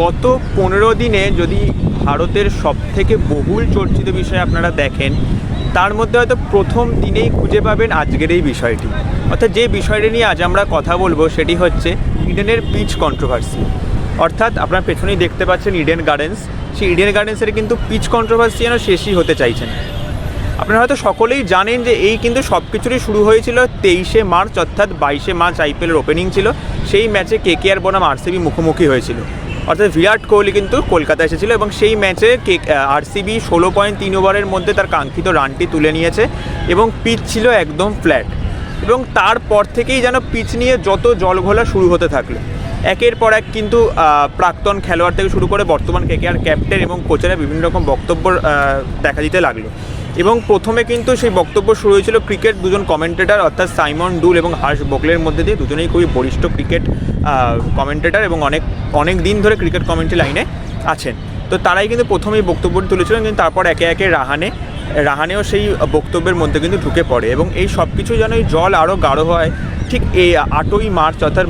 গত পনেরো দিনে যদি ভারতের সব থেকে বহুল চর্চিত বিষয় আপনারা দেখেন, তার মধ্যে হয়তো প্রথম দিনেই খুঁজে পাবেন আজকের এই বিষয়টি। অর্থাৎ যে বিষয়টি নিয়ে আজ আমরা কথা বলব সেটি হচ্ছে ইডেনের পিচ কন্ট্রোভার্সি অর্থাৎ আপনার পেছনেই দেখতে পাচ্ছেন ইডেন গার্ডেন্স। সেই ইডেন গার্ডেন্সের কিন্তু পিচ কন্ট্রোভার্সি যেন শেষই হতে চাইছেন আপনারা হয়তো সকলেই জানেন যে এই কিন্তু সব কিছুরই শুরু হয়েছিল তেইশে মার্চ, অর্থাৎ বাইশে মার্চ আইপিএলের ওপেনিং ছিল। সেই ম্যাচে কে কে আর বনাম আরসিবি মুখোমুখি হয়েছিল। অর্থাৎ বিরাট কোহলি কিন্তু কলকাতা এসেছিল এবং সেই ম্যাচে কে আরসিবি ষোলো পয়েন্ট তিন ওভারের মধ্যে তার কাঙ্ক্ষিত রানটি তুলে নিয়েছে এবং পিচ ছিল একদম ফ্ল্যাট এবং তারপর থেকেই যেন পিচ নিয়ে যত জলঘোলা শুরু হতে থাকল। একের পর এক কিন্তু প্রাক্তন খেলোয়াড় থেকে শুরু করে বর্তমান কেকেআর ক্যাপ্টেন এবং কোচেরা বিভিন্ন রকম বক্তব্য দেখা দিতে লাগল। এবং প্রথমে কিন্তু সেই বক্তব্য শুরু হয়েছিল ক্রিকেট দুজন কমেন্টেটার অর্থাৎ সাইমন ডুল এবং হার্ষ বোকলের মধ্যে দিয়ে। দুজনেই খুবই বরিষ্ঠ ক্রিকেট কমেন্টেটার এবং অনেক অনেক দিন ধরে ক্রিকেট কমেন্ট্রি লাইনে আছেন। তো তারাই কিন্তু প্রথমেই বক্তব্যটি তুলেছিলেন কিন্তু তারপর একে একে রাহানে, রাহানেও সেই বক্তব্যের মধ্যে কিন্তু ঢুকে পড়ে এবং এই সব কিছু যেন এই জল আরও গাঢ় হয়। ঠিক এই আটই মার্চ অর্থাৎ,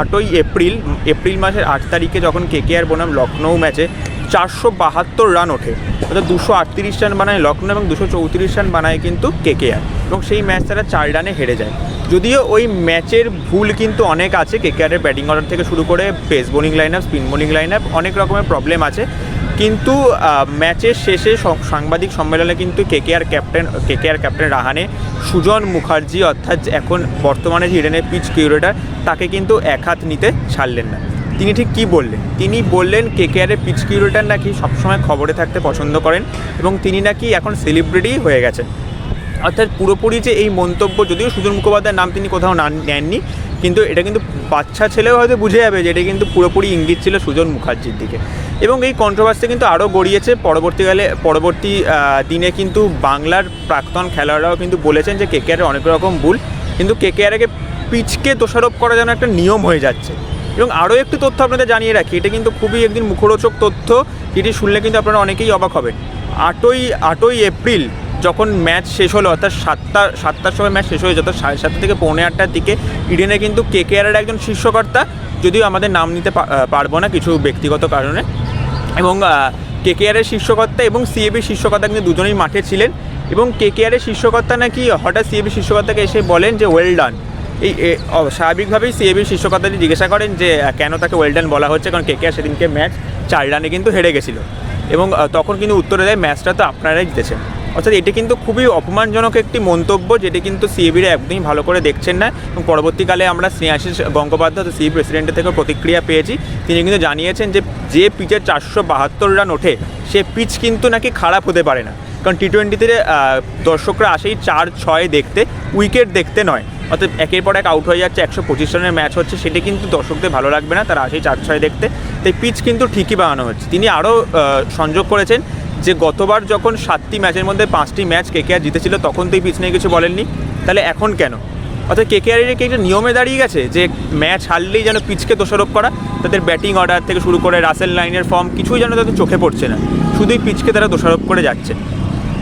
আটই এপ্রিল এপ্রিল মাসের আট তারিখে যখন কেকেআর বনাম লখনৌ ম্যাচে চারশো বাহাত্তর রান ওঠে। অর্থাৎ দুশো আটত্রিশ রান বানায় লখনৌ এবং দুশো চৌত্রিশ রান বানায় কিন্তু কেকেআর। এবং সেই ম্যাচ তারা চার রানে হেরে যায়। যদিও ওই ম্যাচের ভুল কিন্তু অনেক আছে। কেকেআরের ব্যাটিং অর্ডার থেকে শুরু করে pace bowling line up spin bowling line up অনেক রকমের প্রবলেম আছে। কিন্তু ম্যাচের শেষে সাংবাদিক সম্মেলনে কিন্তু KKR captain KKR captain Rahane Sujan Mukherjee, অর্থাৎ এখন বর্তমানে যে ইডেনের পিচ কিউরেটার তাকে কিন্তু এক হাত নিতে ছাড়লেন না। তিনি ঠিক কী বললেন? তিনি বললেন কেকেআরের পিচ কিউরেটার নাকি সবসময় খবরে থাকতে পছন্দ করেন এবং তিনি নাকি এখন সেলিব্রিটি হয়ে গেছেন। অর্থাৎ পুরোপুরি যে এই মন্তব্য, যদিও সুজন মুখোপাধ্যায়ের নাম তিনি কোথাও না, নেননি, কিন্তু এটা কিন্তু বাচ্চা ছেলেও হয়তো বুঝে যাবে যে এটা কিন্তু পুরোপুরি ইঙ্গিত ছিল সুজন মুখার্জির দিকে। এবং এই কন্ট্রোভার্সি কিন্তু আরও গড়িয়েছে। পরবর্তীকালে, পরবর্তী দিনে কিন্তু বাংলার প্রাক্তন খেলোয়াড়রাও কিন্তু বলেছেন যে কেকেআরের অনেক রকম ভুল, কিন্তু কে কেকেআরকে পিচকে দোষারোপ করা যেন একটা নিয়ম হয়ে যাচ্ছে। এবং আরও একটি তথ্য আপনাদের জানিয়ে রাখি, এটা কিন্তু খুবই একদিন মুখরোচক তথ্য যেটি শুনলে কিন্তু আপনারা অনেকেই অবাক হবেন। আটই আটই এপ্রিল যখন ম্যাচ শেষ হলো, অর্থাৎ সাতটা, সাতটার সময় ম্যাচ শেষ হয়ে যেত, সাড়ে সাতটা থেকে পৌনে আটটার দিকে, ইডেনে কিন্তু কে কে কেকেআরের একজন শীর্ষকর্তা, যদিও আমাদের নাম নিতে পারব না কিছু ব্যক্তিগত কারণে, এবং কেকেআরের শীর্ষকর্তা এবং সিএবির শীর্ষকর্তা কিন্তু দুজনেই মাঠে ছিলেন, এবং কেকেআরের শীর্ষকর্তা নাকি হঠাৎ সিএবি শীর্ষকর্তাকে এসে বলেন যে ওয়েল ডান এই স্বাভাবিকভাবেই সিএবির শীর্ষকর্তাটি জিজ্ঞাসা করেন যে কেন তাকে ওয়েলডান বলা হচ্ছে? কারণ কে কে সেদিনকে ম্যাচ চার রানে কিন্তু হেরে গেছিল। এবং তখন কিন্তু উত্তরে দেয়, ম্যাচটা তো আপনারাই জিতেছেন। অর্থাৎ এটি কিন্তু খুবই অপমানজনক একটি মন্তব্য, যেটি কিন্তু সিএবিরা একদমই ভালো করে দেখছেন না। এবং পরবর্তীকালে আমরা স্নেহাশিস গঙ্গোপাধ্যায় সিএবি প্রেসিডেন্টের থেকে প্রতিক্রিয়া পেয়েছি। তিনি কিন্তু জানিয়েছেন যে যে পিচের চারশো বাহাত্তর রান ওঠে, সে পিচ কিন্তু নাকি খারাপ হতে পারে না। কারণ টি টোয়েন্টিতে দর্শকরা আসেই চার ছয় দেখতে, উইকেট দেখতে নয়। অর্থাৎ একের পর এক আউট হয়ে যাচ্ছে, একশো পঁচিশ রানের ম্যাচ হচ্ছে, সেটি কিন্তু দর্শকদের ভালো লাগবে না, তারা আসেই চার ছয় দেখতে। তাই পিচ কিন্তু ঠিকই বানানো হচ্ছে। তিনি আরও সংযোগ করেছেন যে গতবার যখন সাতটি ম্যাচের মধ্যে পাঁচটি ম্যাচ কেকেআর জিতেছিল, তখন তো এই পিচ নিয়ে কিছু বলেননি। তাহলে এখন কেন? অর্থাৎ কে কেকেআরের কি একটা নিয়মে দাঁড়িয়ে গেছে যে ম্যাচ হারলেই যেন পিচকে দোষারোপ করা, তাদের ব্যাটিং অর্ডার থেকে শুরু করে রাসেল লাইনের ফর্ম কিছুই যেন তাদের চোখে পড়ছে না। শুধুই পিচকে তারা দোষারোপ করে যাচ্ছে।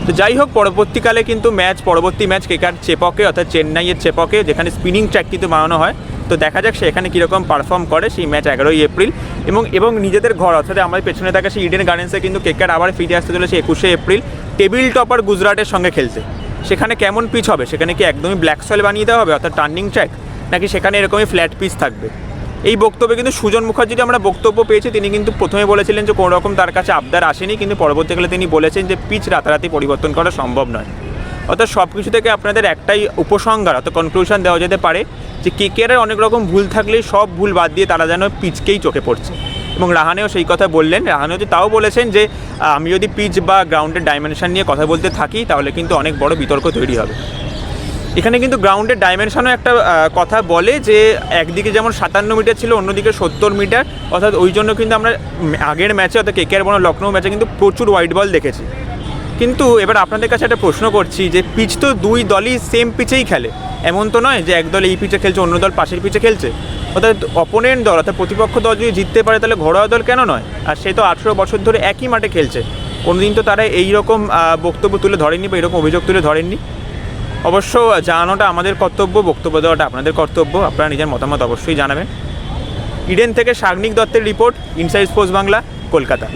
তো যাই হোক, পরবর্তীকালে কিন্তু ম্যাচ, পরবর্তী ম্যাচ কেকার চেপকে অর্থাৎ চেন্নাইয়ের চেপকে, যেখানে স্পিনিং ট্র্যাক কিন্তু বানানো হয়। তো দেখা যাক সেখানে কীরকম পারফর্ম করে সেই ম্যাচ এগারোই এপ্রিল। এবং এবং নিজেদের ঘর, অর্থাৎ আমাদের পেছনে থাকা সেই ইডেন গার্ডেন্সে কিন্তু কেকার আবার ফিরে আসতে চলেছে একুশে এপ্রিল। টেবিল টপার গুজরাটের সঙ্গে খেলছে। সেখানে কেমন পিচ হবে? সেখানে কি একদমই ব্ল্যাক সয়েল বানিয়ে দেওয়া হবে, অর্থাৎ টার্নিং ট্র্যাক নাকি সেখানে এরকমই ফ্ল্যাট পিচ থাকবে? এই বক্তব্যে কিন্তু সুজন মুখার্জির আমরা বক্তব্য পেয়েছি। তিনি কিন্তু প্রথমে বলেছিলেন যে কোনো রকম তার কাছে আবদার আসেনি, কিন্তু পরবর্তীকালে তিনি বলেছেন যে পিচ রাতারাতি পরিবর্তন করা সম্ভব নয়। অর্থাৎ সব কিছু থেকে আপনাদের একটাই উপসংহার, অর্থাৎ কনক্লুশন দেওয়া যেতে পারে যে কেকেআরের অনেক রকম ভুল থাকলেই সব ভুল বাদ দিয়ে তারা যেন পিচকেই চোখে পড়ছে। এবং রাহানেও সেই কথা বললেন। রাহানেও যে তাও বলেছেন যে, আমি যদি পিচ বা গ্রাউন্ডের ডাইমেনশন নিয়ে কথা বলতে থাকি, তাহলে কিন্তু অনেক বড় বিতর্ক তৈরি হবে। এখানে কিন্তু গ্রাউন্ডের ডাইমেনশনও একটা কথা বলে যে একদিকে যেমন সাতান্ন মিটার ছিল, অন্যদিকে সত্তর মিটার। অর্থাৎ ওই জন্য কিন্তু আমরা আগের ম্যাচে অর্থাৎ কে কেকেআর বনাম লখনৌ ম্যাচে কিন্তু প্রচুর হোয়াইট বল দেখেছি। কিন্তু এবার আপনাদের কাছে একটা প্রশ্ন করছি যে পিচ তো দুই দলই সেম পিচেই খেলে। এমন তো নয় যে এক দল এই পিচে খেলছে, অন্য দল পাশের পিচে খেলছে। অর্থাৎ অপোনেন্ট দল, অর্থাৎ প্রতিপক্ষ দল যদি জিততে পারে, তাহলে ঘরোয়া দল কেন নয়? আর সে তো আঠেরো বছর ধরে একই মাঠে খেলছে। কোনোদিন তো তারা এই রকম বক্তব্য তুলে ধরেননি বা এরকম অভিযোগ তুলে ধরেননি। অবশ্য জানানোটা আমাদের কর্তব্য, বক্তব্য দেওয়াটা আপনাদের কর্তব্য, আপনারা নিজের মতামত অবশ্যই জানাবেন। ইডেন থেকে সাগ্নিক দত্তের report, inside sports Bangla, Kolkata.